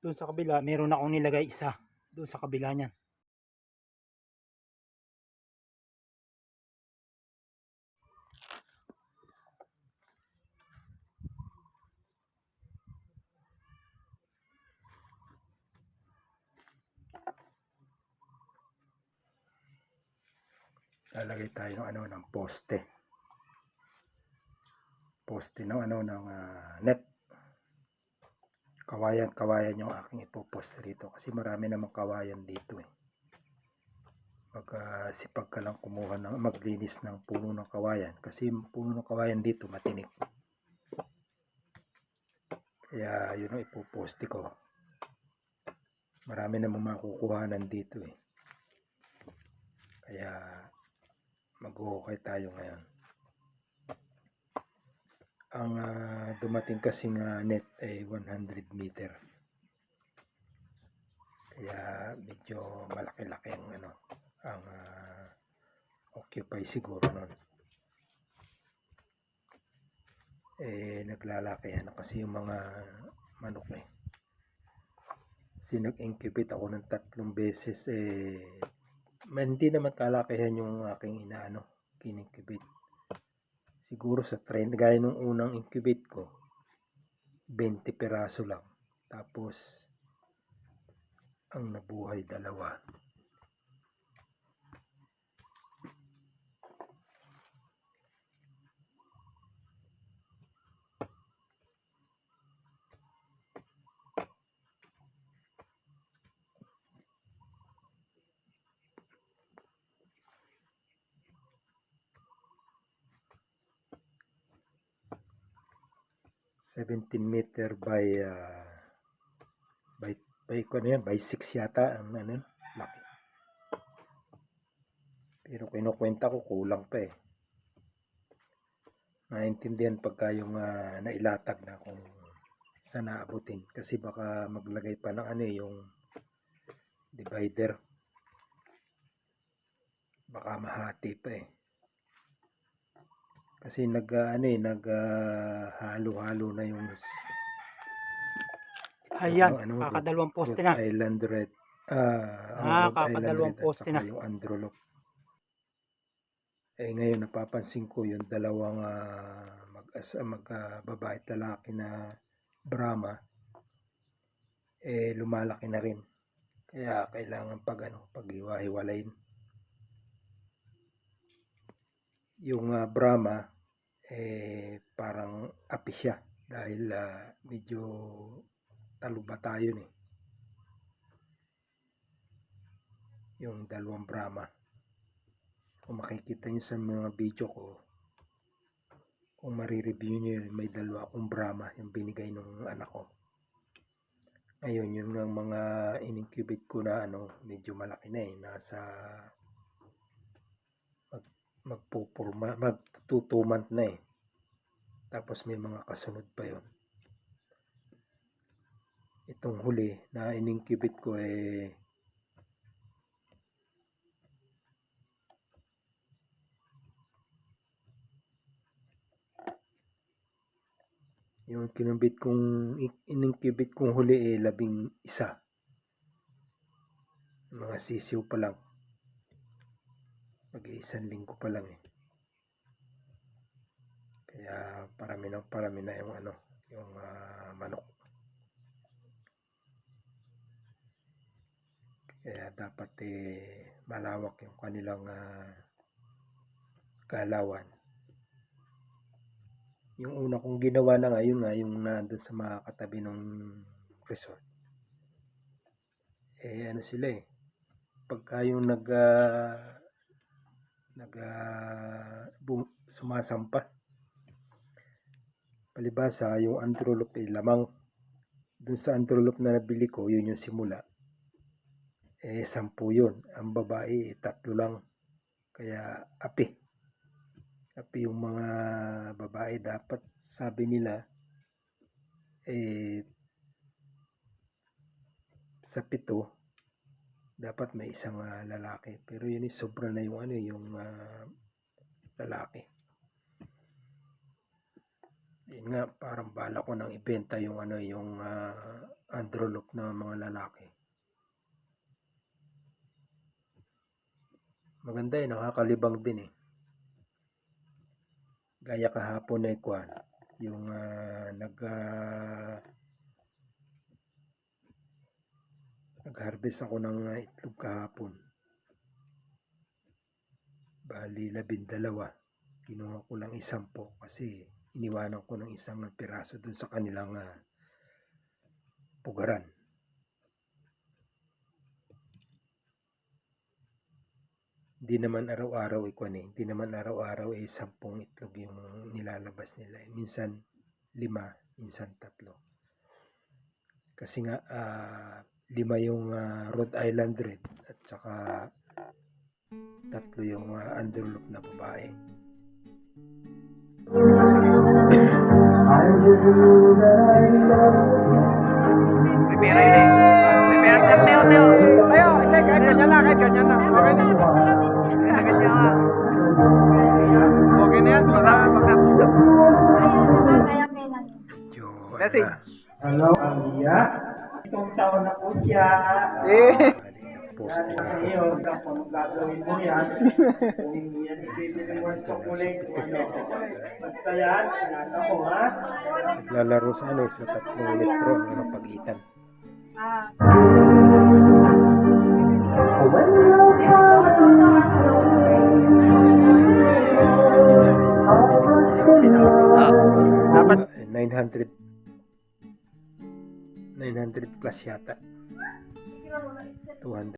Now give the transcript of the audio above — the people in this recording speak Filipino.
Doon sa kabila, meron akong nilagay isa. Doon sa kabila niyan. lalagay tayo ng ano ng poste poste ng ano ng ah, net kawayan kawayan yung aking ipoposte rito kasi marami namang kawayan dito eh. Mag ah, sipag ka lang kumuha ng maglinis ng puno ng kawayan kasi puno ng kawayan dito matinik. Kaya yun ang ipoposte ko. Marami namang makukuhanan dito eh. Kaya mag-uhukay tayo ngayon. Ang ah, dumating kasing ah, net ay 100 meter. Kaya medyo malaki-laki ang ano, ang ah, occupy siguro nun. Eh, naglalakihan na kasi yung mga manok eh. Kasi nag-incubate ako ng tatlong beses eh hindi naman kalakihan yung aking inaano, kininkubate. Siguro sa 30, gaya nung unang incubate ko, 20 peraso lang. Tapos, ang nabuhay dalawa. Seventeen meter by ah, by by ko yan, by 6 yata ang ano yun, laki. Pero kinukwenta ko kulang pa eh. Naintindihan pagka yung ah, nailatag na kung saan naabutin kasi baka maglagay pa ng ano eh, yung divider. Baka mahati pa eh. Kasi nag ah, ano eh, nag ah, halo-halo na yung Ayan, Ano, ano, kakadalawang poste na. Island Red. Ah, ang Ah, kakadalawang poste na. yung Androlop. Eh ngayon napapansin ko yung dalawang ah, mag as mag ah, babae at lalaki na Brahma eh lumalaki na rin. Kaya kailangan pag ano, paghiwa-hiwalayin. Yung ah, Brahma eh parang api siya dahil ah, medyo taluba tayo eh. Yung dalawang Brahma. Kung makikita nyo sa mga video ko, kung marireview nyo yun, may dalawa akong Brahma yung binigay ng anak ko. Ngayon, yun ang mga in-incubate ko na ano, medyo malaki na eh. Nasa magpupurma, mag two month na eh. Tapos may mga kasunod pa yon Itong huli na in-incubate ko eh yung kinubit kong in-incubate kong huli eh labing isa. Mga sisiw pa lang mag isang linggo pa lang eh kaya parami ng parami na yung ano yung ah, manok kaya dapat eh malawak yung kanilang ah, galawan yung una kong ginawa na nga, yun nga, yung nandun sa mga katabi ng resort. Eh, ano sila eh. Pagka yung nag, ah, nag, bum- sumasampa. Palibasa, yung antrolop eh, lamang. Dun sa antrolop na nabili ko, yun yung simula. Eh, sampu yun. Ang babae, eh, tatlo lang. Kaya, api tapi yung mga babae dapat sabi nila eh sa pito dapat may isang ah, lalaki pero yun is sobra na yung ano yung ah, lalaki yun nga parang bala ko nang ibenta yung ano yung ah, androlop na mga lalaki. Maganda eh, nakakalibang din eh. Gaya kahapon na kwan, yung ah, nag ah, nag-harvest ako ng ah, itlog kahapon. Bali, labindalawa. Kinuha ko lang isang po kasi iniwanan ko ng isang piraso dun sa kanilang ah, pugaran. Hindi naman araw-araw eh, kwan eh. Hindi naman araw-araw eh, sampung itlog yung nilalabas nila. eh. Minsan lima, minsan tatlo. Kasi nga, ah, lima yung ah, Rhode Island Red at saka tatlo yung uh, underloop na babae. Yun eh. May pera. Teo, Teo. Tayo, kahit ganyan na, kahit ganyan na. Okay na. Kahit ganyan na. Okay na yan, basta, basta, basta. Message. ano Hello, Alia. Itong taon na po siya. Eh. na sa iyo, kung gagawin mo yan, kung yan mo ang chocolate, ano. Basta yan, ingatan mo ha. Naglalaro sa ano, sa tatlong ang ano, pagitan. Dapat Eh, 900 900 plus yata. 200